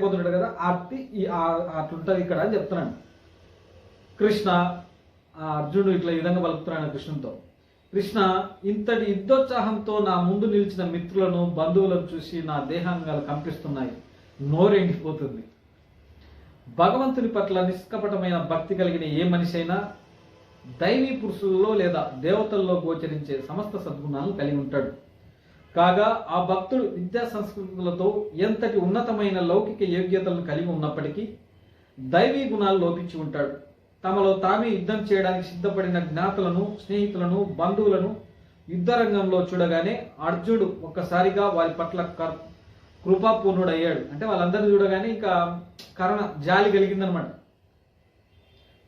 పోతున్నాడు కదా అట్టి అట్లుంటది ఇక్కడ అని చెప్తున్నాను కృష్ణ అర్జునుడు ఇట్లా ఈ విధంగా పలుకుతున్నాడు కృష్ణునితో. కృష్ణ ఇంతటి యుద్ధోత్సాహంతో నా ముందు నిలిచిన మిత్రులను బంధువులను చూసి నా దేహాంగాలు కంపిస్తున్నాయి. నోరెండిపోతుంది భగవంతుని పట్ల నిష్కపటమైన భక్తి కలిగిన ఏ మనిషి అయినా దైవీ పురుషుల్లో లేదా దేవతల్లో గోచరించే సమస్త సద్గుణాలను కలిగి ఉంటాడు. కాగా ఆ భక్తుడు విద్యా సంస్కృతులతో ఎంతటి ఉన్నతమైన లౌకిక యోగ్యతలను కలిగి ఉన్నప్పటికీ దైవీ గుణాలు లోపించి ఉంటాడు. తమలో తామే యుద్ధం చేయడానికి సిద్ధపడిన జ్ఞాతులను స్నేహితులను బంధువులను యుద్ధ రంగంలో చూడగానే అర్జునుడు ఒక్కసారిగా వారి పట్ల కర్- కృపాపూర్ణుడయ్యాడు. అంటే వాళ్ళందరినీ చూడగానే ఇంకా కరణ జాలి కలిగిందనమాట.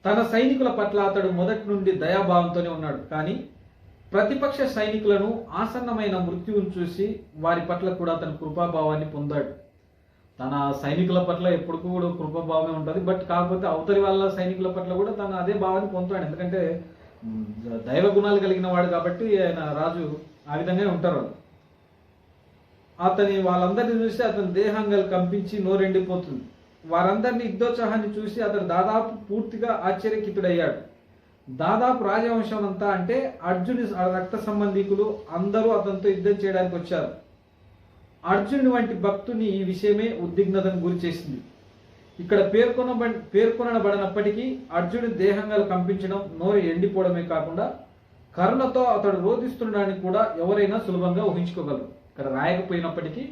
తన సైనికుల పట్ల అతడు మొదటి నుండి దయాభావంతోనే ఉన్నాడు. కానీ ప్రతిపక్ష సైనికులను ఆసన్నమైన మృత్యువును చూసి వారి పట్ల కూడా అతను కృపాభావాన్ని పొందాడు. తన సైనికుల పట్ల ఎప్పుడు కూడా కృపాభావమే ఉంటుంది. బట్ కాకపోతే అవతలి వాళ్ళ సైనికుల పట్ల కూడా తను అదే భావాన్ని పొందుతాడు. ఎందుకంటే దైవ గుణాలు కలిగిన వాడు కాబట్టి ఆయన రాజు ఆ విధంగానే ఉంటారు అతని వాళ్ళందరినీ చూసి అతని దేహంగా కంపించి నోరెండిపోతుంది. వారందరినీ యుద్ధోత్సాహాన్ని చూసి అతను దాదాపు పూర్తిగా ఆశ్చర్యకితుడయ్యాడు. దాదాపు రాజవంశం అంతా అంటే అర్జుని రక్త సంబంధికులు అందరూ అతనితో యుద్ధం చేయడానికి వచ్చారు. అర్జునుడి వంటి భక్తుని ఈ విషయమే ఉద్విగ్నతను గురి చేసింది. ఇక్కడ పేర్కొన పేర్కొనబడినప్పటికీ అర్జునుడి దేహంగాలు కంపించడం నోరు ఎండిపోవడమే కాకుండా కరుణతో అతడు రోధిస్తుండడానికి కూడా ఎవరైనా సులభంగా ఊహించుకోగలరు. ఇక్కడ రాయకపోయినప్పటికీ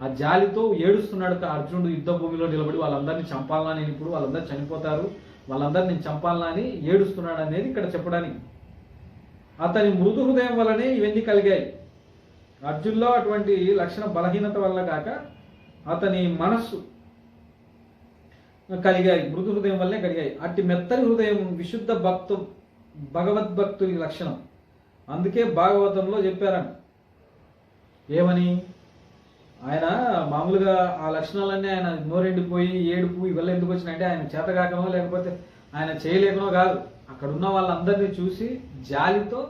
ఆ జాలితో ఏడుస్తున్నాడు అర్జునుడు యుద్ధ భూమిలో నిలబడి వాళ్ళందరినీ చంపాలని ఇప్పుడు? వాళ్ళందరూ చనిపోతారు. వాళ్ళందరినీ చంపాలని చంపాలనా అని ఏడుస్తున్నాడు అనేది ఇక్కడ చెప్పడానికి. అతని మృదు హృదయం వల్లనే ఇవన్నీ కలిగాయి. అర్జున్లో అటువంటి లక్షణ బలహీనత వల్ల కాక అతని మనస్సు కలిగాయి మృదు హృదయం వల్లే కలిగాయి. అట్టి మెత్తని హృదయం విశుద్ధ భక్తు భగవద్భక్తుని లక్షణం. అందుకే భాగవతంలో చెప్పారంట. ఏమని? ఆయన మామూలుగా ఆ లక్షణాలన్నీ ఆయన నోరెండిపోయి ఏడుపు ఇవల్ల ఎందుకు వచ్చినాయంటే ఆయన చేతగాకనో లేకపోతే ఆయన చేయలేకనో కాదు. అక్కడ ఉన్న వాళ్ళందరినీ చూసి జాలితో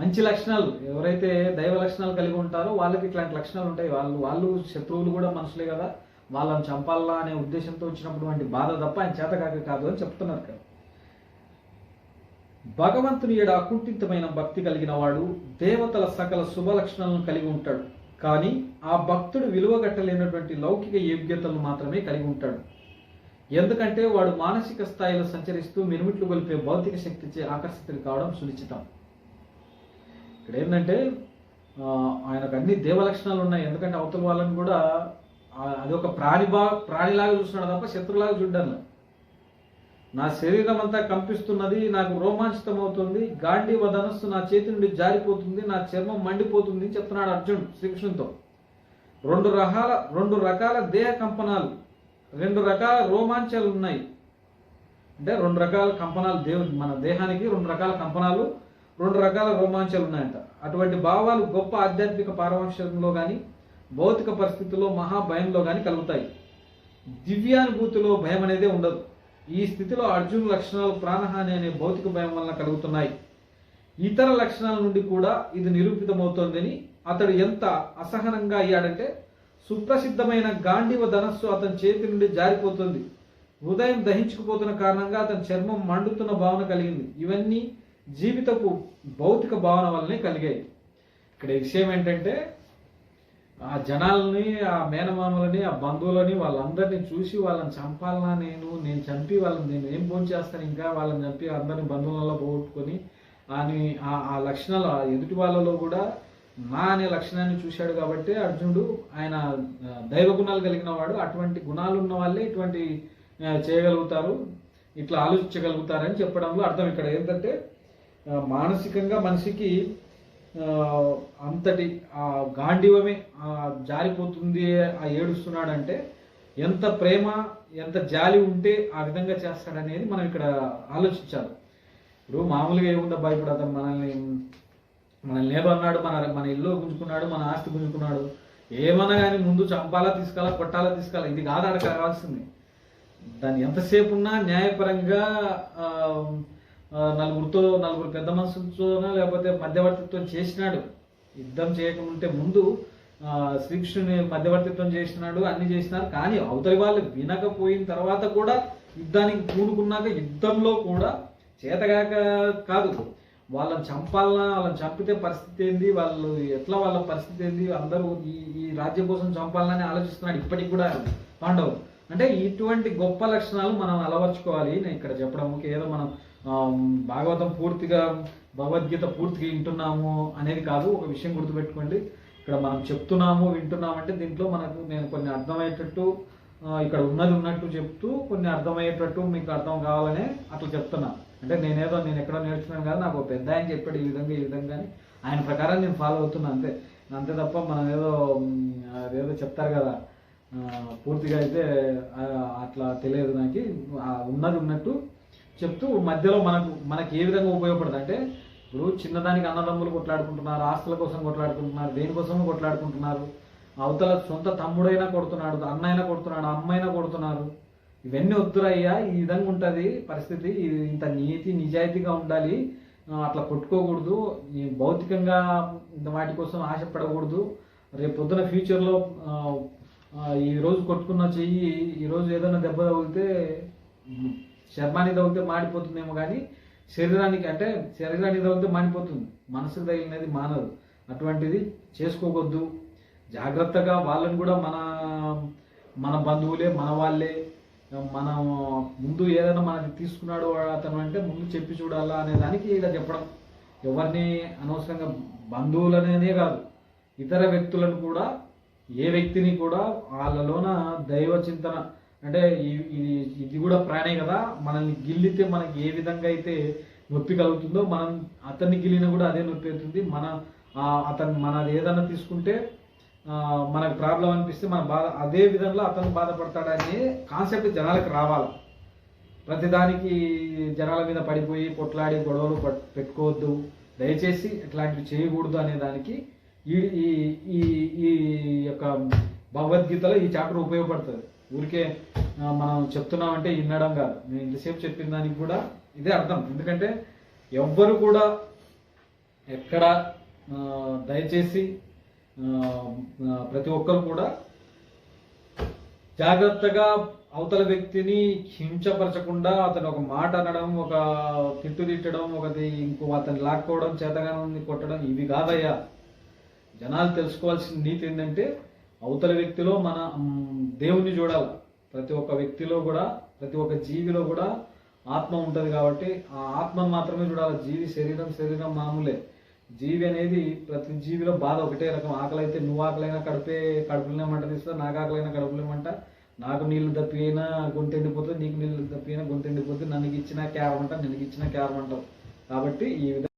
మంచి లక్షణాలు ఎవరైతే దైవ లక్షణాలు కలిగి ఉంటారో వాళ్ళకి ఇట్లాంటి లక్షణాలు ఉంటాయి. వాళ్ళు వాళ్ళు శత్రువులు కూడా మనుషులే కదా. వాళ్ళని చంపాలా అనే ఉద్దేశంతో వచ్చినప్పుడు వంటి బాధ తప్ప ఆయన చేతకాక కాదు అని చెప్తున్నారు కదా భగవంతుని ఏడ అకుంఠితమైన భక్తి కలిగిన వాడు దేవతల సకల శుభ లక్షణాలను కలిగి ఉంటాడు. కానీ ఆ భక్తుడు విలువగట్టలేనటువంటి లౌకిక యోగ్యతలను మాత్రమే కలిగి ఉంటాడు. ఎందుకంటే వాడు మానసిక స్థాయిలో సంచరిస్తూ మినుమిట్లు గొలిపే భౌతిక శక్తిచే ఆకర్షితులు కావడం సునిశ్చితం. ఇక్కడ ఏంటంటే ఆయనకు అన్ని దేవ లక్షణాలు ఉన్నాయి ఎందుకంటే అవతల వాళ్ళని కూడా అదొక అది ఒక ప్రాణి బా ప్రాణిలాగా చూస్తున్నాడు తప్ప శత్రులాగా చూడ్డాను నా శరీరం అంతా కంపిస్తున్నది నాకు రోమాంచితం అవుతుంది గాంధీ ధనస్సు నా చేతి నుండి జారిపోతుంది నా చర్మం మండిపోతుంది అని చెప్తున్నాడు అర్జున్ శ్రీకృష్ణుడితో రెండు రకాల రెండు రకాల దేహ కంపనాలు రెండు రకాల రోమాంచాలు ఉన్నాయి. అంటే రెండు రకాల కంపనాలు దేవు మన దేహానికి రెండు రకాల కంపనాలు రెండు రకాల రోమాంచాలు ఉన్నాయంట. అటువంటి భావాలు గొప్ప ఆధ్యాత్మిక పారవశ్యంలో కానీ భౌతిక పరిస్థితుల్లో మహా భయంలో కానీ కలుగుతాయి. దివ్యానుభూతిలో భయం అనేదే ఉండదు. ఈ స్థితిలో అర్జున్ లక్షణాలు ప్రాణహాని అనే భౌతిక భయం వలన కలుగుతున్నాయి. ఇతర లక్షణాల నుండి కూడా ఇది నిరూపితమవుతోందని అతడు ఎంత అసహనంగా అయ్యాడంటే సుప్రసిద్ధమైన గాంధీవ ధనస్సు అతని చేతి నుండి జారిపోతుంది. హృదయం దహించుకుపోతున్న కారణంగా అతని చర్మం మండుతున్న భావన కలిగింది. ఇవన్నీ జీవితపు భౌతిక భావన వల్లనే కలిగాయి. ఇక్కడ విషయం ఏంటంటే ఆ జనాలని ఆ మేనమామలని ఆ బంధువులని వాళ్ళందరినీ చూసి వాళ్ళని చంపాలనా నేను? నేను చంపి వాళ్ళని నేను ఏం ఫోన్ చేస్తాను? ఇంకా వాళ్ళని చంపి అందరిని బంధువులలో పోగొట్టుకొని అని ఆ ఆ లక్షణాలు ఆ ఎదుటి వాళ్ళలో కూడా నా అనే లక్షణాన్ని చూశాడు కాబట్టి అర్జునుడు ఆయన దైవ గుణాలు కలిగిన వాడు. అటువంటి గుణాలు ఉన్న వాళ్ళే ఇటువంటి చేయగలుగుతారు. ఇట్లా ఆలోచించగలుగుతారని చెప్పడంలో అర్థం ఇక్కడ. ఏంటంటే మానసికంగా మనిషికి అంతటి ఆ గాంధీవమే జారిపోతుంది ఆ ఏడుస్తున్నాడంటే ఎంత ప్రేమ ఎంత జాలి ఉంటే ఆ విధంగా చేస్తాడనేది మనం ఇక్కడ ఆలోచించాలి. ఇప్పుడు మామూలుగా ఏముందబ్బా ఇప్పుడు అతను మనల్ని మనల్ని ఏమన్నాడు మన మన ఇల్లు గుంజుకున్నాడు మన ఆస్తి గుంజుకున్నాడు. ఏమన్నా కానీ ముందు చంపాలా తీసుకోవాలా కొట్టాలా తీసుకోవాలా ఇది కాదు అక్కడ కావాల్సింది దాన్ని ఎంతసేపు ఉన్నా న్యాయపరంగా ఆ, నలుగురితో నలుగురు పెద్ద మనసుతోనో లేకపోతే మధ్యవర్తిత్వం చేసినాడు. యుద్ధం చేయకముంటే ముందు శ్రీకృష్ణుని మధ్యవర్తిత్వం చేసినాడు అన్ని చేసినారు. కానీ అవతలి వాళ్ళు వినకపోయిన తర్వాత కూడా యుద్ధానికి పూనుకున్నాక యుద్ధంలో కూడా చేతగాక కాదు. వాళ్ళని చంపాలన్నా వాళ్ళని చంపితే పరిస్థితి ఏంది? వాళ్ళు ఎట్లా వాళ్ళ పరిస్థితి ఏంది? అందరూ ఈ ఈ రాజ్యం కోసం చంపాలని ఆలోచిస్తున్నాడు ఇప్పటికి కూడా పాండవులు. అంటే ఇటువంటి గొప్ప లక్షణాలు మనం అలవర్చుకోవాలి. నేను ఇక్కడ చెప్పడం ఏదో మనం భాగవతం పూర్తిగా భగవద్గీత పూర్తిగా వింటున్నాము అనేది కాదు ఒక విషయం గుర్తుపెట్టుకోండి. ఇక్కడ మనం చెప్తున్నాము వింటున్నామంటే దీంట్లో మనకు నేను కొన్ని అర్థమయ్యేటట్టు ఇక్కడ ఉన్నది ఉన్నట్టు చెప్తూ కొన్ని అర్థమయ్యేటట్టు మీకు అర్థం కావాలనే అట్లా చెప్తున్నా. అంటే నేనేదో నేను ఎక్కడో నేర్చుకున్నాను కదా నాకు ఒక పెద్ద ఆయన చెప్పాడు ఈ విధంగా ఈ విధంగా అని. ఆయన ప్రకారం నేను ఫాలో అవుతున్నా అంతే. అంతే తప్ప మనం ఏదో అదేదో చెప్తారు కదా పూర్తిగా అయితే అట్లా తెలియదు నాకు. ఉన్నది ఉన్నట్టు చెప్తూ మధ్యలో మనకు మనకి ఏ విధంగా ఉపయోగపడదంటే అంటే ఇప్పుడు చిన్నదానికి అన్నదమ్ములు కొట్లాడుకుంటున్నారు ఆస్తుల కోసం కొట్లాడుకుంటున్నారు దేనికోసమో కొట్లాడుకుంటున్నారు? అవతల సొంత తమ్ముడైనా కొడుతున్నాడు అన్నైనా కొడుతున్నాడు అమ్మైనా కొడుతున్నారు. ఇవన్నీ వద్దురయ్యా ఈ విధంగా ఉంటుంది పరిస్థితి ఇంత నీతి నిజాయితీగా ఉండాలి అట్లా కొట్టుకోకూడదు ఈ భౌతికంగా ఇంత వాటి కోసం ఆశపడకూడదు. రేపు పొద్దున ఫ్యూచర్లో ఈరోజు కొట్టుకున్న చెయ్యి ఈరోజు ఏదైనా దెబ్బ తగిలితే ఉమ్, చర్మానికి తగిలితే మాడిపోతుందేమో కానీ శరీరానికి అంటే శరీరానికి తగిలితే మాడిపోతుంది. మనసుకు తగిలినది మానదు అటువంటిది చేసుకోవద్దు జాగ్రత్తగా వాళ్ళని కూడా మన మన బంధువులే మన వాళ్ళే మనం ముందు ఏదైనా మనకి తీసుకున్నాడు అతను అంటే ముందు చెప్పి చూడాలా అనే దానికి ఇలా చెప్పడం. ఎవరిని అనవసరంగా బంధువులనే కాదు ఇతర వ్యక్తులను కూడా ఏ వ్యక్తిని కూడా వాళ్ళలోన దైవ చింతన అంటే ఇది ఇది కూడా ప్రాణే కదా. మనల్ని గిల్లితే మనకి ఏ విధంగా అయితే నొప్పి కలుగుతుందో మనం అతన్ని గిల్లినా కూడా అదే నొప్పి అవుతుంది. మన అతను మనది ఏదైనా తీసుకుంటే మనకు ప్రాబ్లం అనిపిస్తే మన బాధ అదే విధంగా అతను బాధపడతాడనే కాన్సెప్ట్ జనాలకు రావాలి. ప్రతిదానికి జనాల మీద పడిపోయి కొట్లాడి గొడవలు పెట్టుకోవద్దు. దయచేసి ఇట్లాంటివి చేయకూడదు అనే దానికి ఈ ఈ ఈ ఈ యొక్క భగవద్గీతలో ఈ చాప్టర్ ఉపయోగపడుతుంది. ఊరికే మనం చెప్తున్నామంటే వినడం కాదు. నేను ఇంతసేపు చెప్పిన దానికి కూడా ఇదే అర్థం. ఎందుకంటే ఎవ్వరు కూడా ఎక్కడ దయచేసి ప్రతి ఒక్కరు కూడా జాగ్రత్తగా అవతల వ్యక్తిని హింసపరచకుండా అతను ఒక మాట అనడం ఒక తిట్టు తిట్టడం ఒకటి ఇంకో అతను లాక్కోవడం చేతగానే కొట్టడం ఇవి కాదయ్యా. జనాలు తెలుసుకోవాల్సిన నీతి ఏంటంటే అవతల వ్యక్తిలో మన దేవుణ్ణి చూడాలి. ప్రతి ఒక్క వ్యక్తిలో కూడా ప్రతి ఒక్క జీవిలో కూడా ఆత్మ ఉంటుంది కాబట్టి ఆ ఆత్మను మాత్రమే చూడాలి. జీవి శరీరం శరీరం మామూలే. జీవి అనేది ప్రతి జీవిలో బాధ ఒకటే రకం. ఆకలి అయితే నువ్వు ఆకలైనా కడిపే కడుపులేమంట తీస్తా నాకు ఆకలైనా కడుపులేమంట నాకు నాకు నీళ్ళు తప్పినా గొంతు ఎండిపోతుంది నీకు నీళ్ళు తప్పినా గుంట ఎండిపోతుంది. నన్ను ఇచ్చిన క్యారం అంట నిన్నకి ఇచ్చిన క్యారం అంటావు కాబట్టి ఈ విధంగా